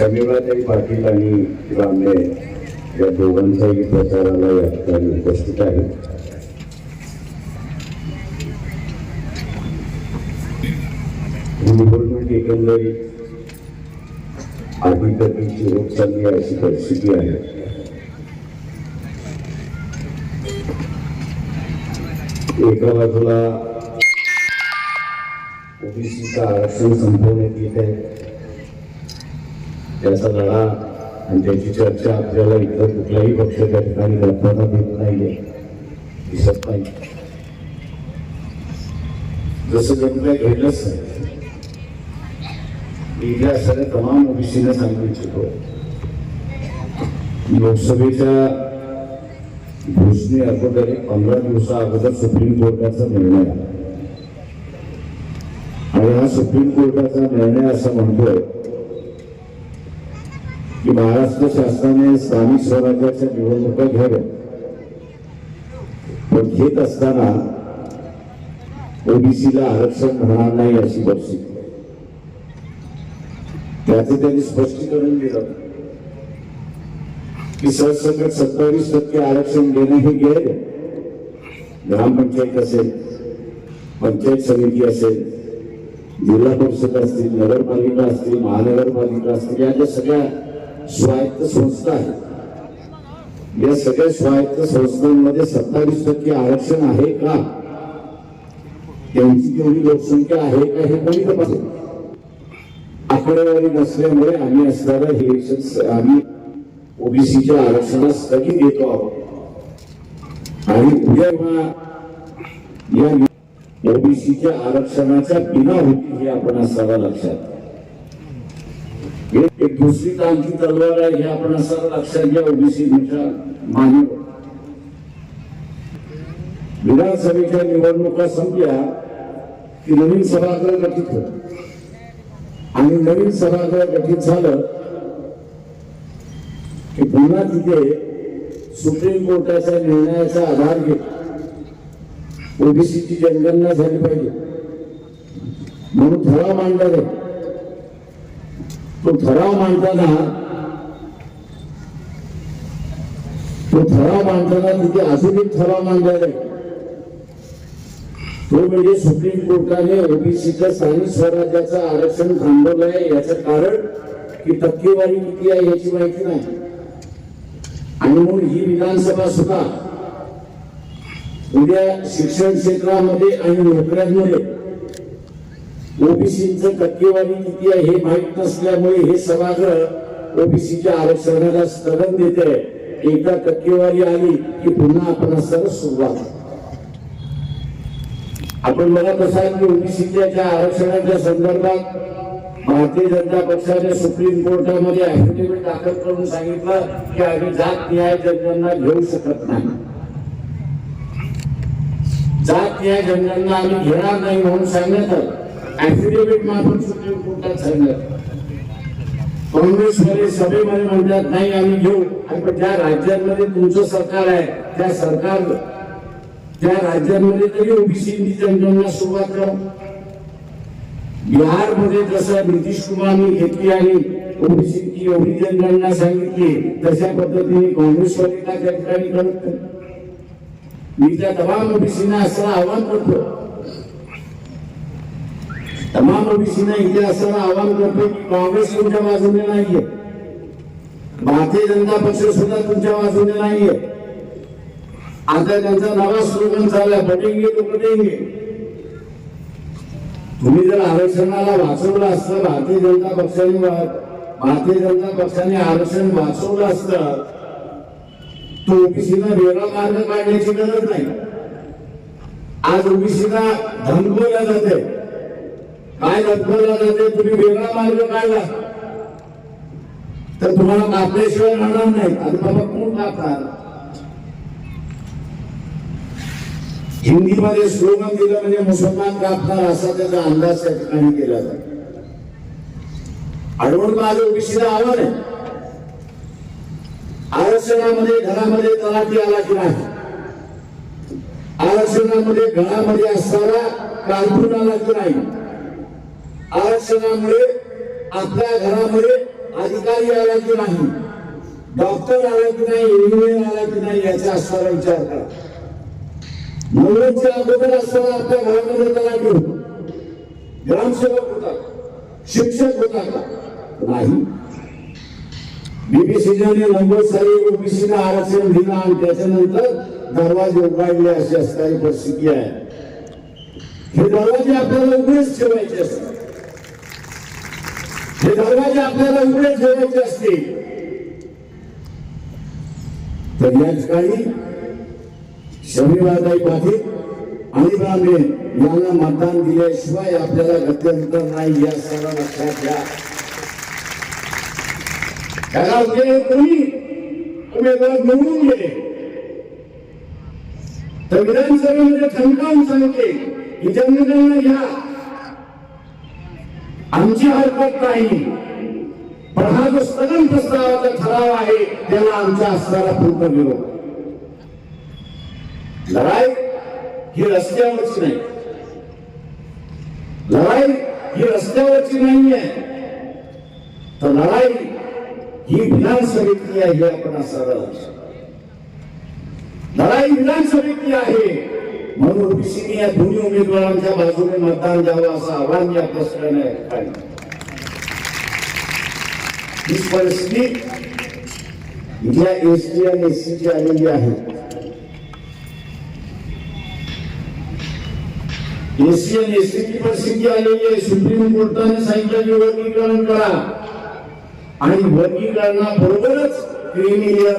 शमीबाताई पाटील आणि रामने या दोघांचाही प्रचाराला या ठिकाणी उपस्थित आहे. निवडणूक एकंदरीत अधिकारीची होत चालली अशी परिस्थिती आहे. एका बाजूला ओबीसीचं आरक्षण संपवण्यात येत आहे. त्याचा लढा आणि त्याची चर्चा आपल्याला इतर कुठलाही पक्ष त्या ठिकाणी करताना देत नाहीये. दिसत नाही. जसं जणू घडलंच नाही मी इथल्या सगळ्या तमाम ओबीसीने सांगू इच्छितो. लोकसभेच्या घोषणे अगोदर एक पंधरा दिवसा अगोदर सुप्रीम कोर्टाचा निर्णय. आणि हा सुप्रीम कोर्टाचा निर्णय असं म्हणतोय की महाराष्ट्र शासनाने स्थानिक स्वराज्याच्या निवडणुका घ्याव्या पण घेत असताना आरक्षण मिळणार नाही अशी परिस्थिती. त्याचं स्पष्टीकरण दिलं. की सरसकट सत्तावीस टक्के आरक्षण देणं हे गैर आहे. ग्रामपंचायत असेल, पंचायत समिती जिल्हा परिषद असतील, नगरपालिका असतील, महानगरपालिका असतील, या ज्या सगळ्या स्वायत्त संस्था आहेत या सगळ्या स्वायत्त संस्थांमध्ये सत्तावीस टक्के आरक्षण आहे का? त्यांची तेवढी लोकसंख्या आहे का हे कोणी तपासेल? आकडेवारी नसल्यामुळे आम्ही असणारा हे इलेक्शन आम्ही ओबीसीच्या आरक्षणास स्थगित देतो आहोत. आणि उद्या या ओबीसीच्या आरक्षणाच्या बिना होती हे आपण असावा लक्षात. एक दुसरी आणखी तलवार आहे हे आपण असं लक्षात घ्या ओबीसी ओबीसीच्या मान्यवर विधानसभेच्या निवडणुका संपल्या की नवीन सभागृह गठीत होत. आणि नवीन सभागृह गठीत झालं की पुन्हा तिथे सुप्रीम कोर्टाच्या निर्णयाचा आधार घेत ओबीसीची जनगणना झाली पाहिजे. म्हणून ठराव मांडला जाईल. तो ठराव मांडताना तो ठराव मांडताना तिथे अजून एक ठराव मांडलेला आहे तो म्हणजे सुप्रीम कोर्टाने ओबीसीचं स्थानिक स्वराज्याचं आरक्षण थांबवलं आहे. याचं कारण की टक्केवारी किती आहे याची माहिती नाही. आणि म्हणून ही विधानसभा सुद्धा उद्या शिक्षण क्षेत्रामध्ये आणि नोकऱ्यांमध्ये ओबीसीचं टक्केवारी किती आहे हे माहीत नसल्यामुळे हे सभागृह ओबीसीच्या आरक्षणाला स्थगन देते. एकदा टक्केवारी आली की पुन्हा आपण असताना सुरुवात. आपण बघत असाल की ओबीसीच्या ज्या आरक्षणाच्या संदर्भात भारतीय जनता पक्षाने सुप्रीम कोर्टामध्ये ऍफिडेव्हिट दाखल करून सांगितलं की आम्ही जात न्याय जनगणना घेऊ शकत नाही. जात न्याय जनगणना आम्ही घेणार नाही म्हणून सांगण्यात आलं. ऍफिडेव्हिट मार्फत सुप्रीम कोर्टात सांगण्यात काँग्रेसवाले सभेमध्ये म्हणतात नाही आम्ही घेऊ. आणि पण ज्या राज्यांमध्ये तुमचं सरकार आहे त्या सरकार त्या राज्यांमध्ये तरी ओबीसी जनगणना सुरुवात करा. बिहारमध्ये जसं नितीश कुमारनी घेतली आणि ओबीसीची एवढी जनगणना सांगितली तशा पद्धतीने काँग्रेसवाले का त्या ठिकाणी करत मी त्या तमाम ओबीसीना असं आव्हान करतो. तमाम ओबीसीना इथे असं आव्हान करतो की काँग्रेस तुमच्या बाजूने नाहीये. भारतीय जनता पक्ष सुद्धा तुमच्या बाजूने नाहीये. आता त्यांचा नवा स्लोगन झाला बटेंगे तो बटेंगे. तुम्ही जर आरक्षणाला वाचवलं असतं भारतीय जनता पक्षाने भारतीय जनता पक्षाने आरक्षण वाचवलं असतं तो ओबीसीला वेगळा मार्ग काढण्याची गरज नाही. आज ओबीसीला धमकवल्या जाते काय धमकवल्या जाते तुम्ही वेगळा मार्ग काढला. तर तुम्हाला कापल्याशिवाय राहणार नाही. आणि बाबा कोण कापणार हिंदीमध्ये स्लोगन दिलं म्हणजे मुसलमान कापणार असा त्याचा अंदाज त्या ठिकाणी केला जातो. आढळून माझं ओबीसीला आव्हान आहे. आरक्षणामध्ये घरामध्ये तलाठी आला की नाही? आरक्षणामध्ये घरामध्ये असणारा कारकून आला की नाही? आरक्षणामुळे आपल्या घरामध्ये अधिकारी आला की नाही? डॉक्टर आला की नाही? इंजिनियर आला की नाही? याचा असणारा विचार करा. नव्वदच्या अगोदर असताना आपल्या घरामध्ये त्याला होता ग्रामसेवक होता. शिक्षक होता का? नाही. बीबीसीने नव्वद साली ओबीसीला आरक्षण दिलं आणि त्याच्यानंतर दरवाजे उघडले अशी असणारी परिस्थिती आहे. हे दरवाजे आपल्याला उघडेच ठेवायचे असतात. हे दरवाजे आपल्याला उघडे ठेवायचे असतील. तर या ठिकाणी शनिवारदाई पाटील आणि ब्राह्मणे यांना मतदान दिल्याशिवाय आपल्याला गत्यंतर नाही या सर्व लक्षात घ्या त्याला जे कोणी उमेदवार निवडून गेले. तर विधानसभेमध्ये ठणकावून सांगते की जनतेनं घ्या. आमची हरकत नाही? पण हा जो स्थगन प्रस्तावाचा ठराव आहे त्याला आमच्या असणारा पूर्ण विरोध. लढाई ही रस्त्यावरची नाही. लढाई ही रस्त्यावरची नाहीये. तर लढाई ही विधानसभेतली आहे हे आपण असं लढाई विधानसभेतली आहे म्हणून ओबीसीने या दोन्ही उमेदवारांच्या बाजूने मतदान द्यावं असं आव्हान या प्रश्नाने काढलं ही परिस्थिती ज्या एस टी आणि एस ची आलेली आहे एससी आणि एसटी ची परिस्थिती आलेली आहे. सुप्रीम कोर्टाने सांगितलं की वर्गीकरण करा. आणि वर्गीकरणाबरोबरच क्रिमिलियर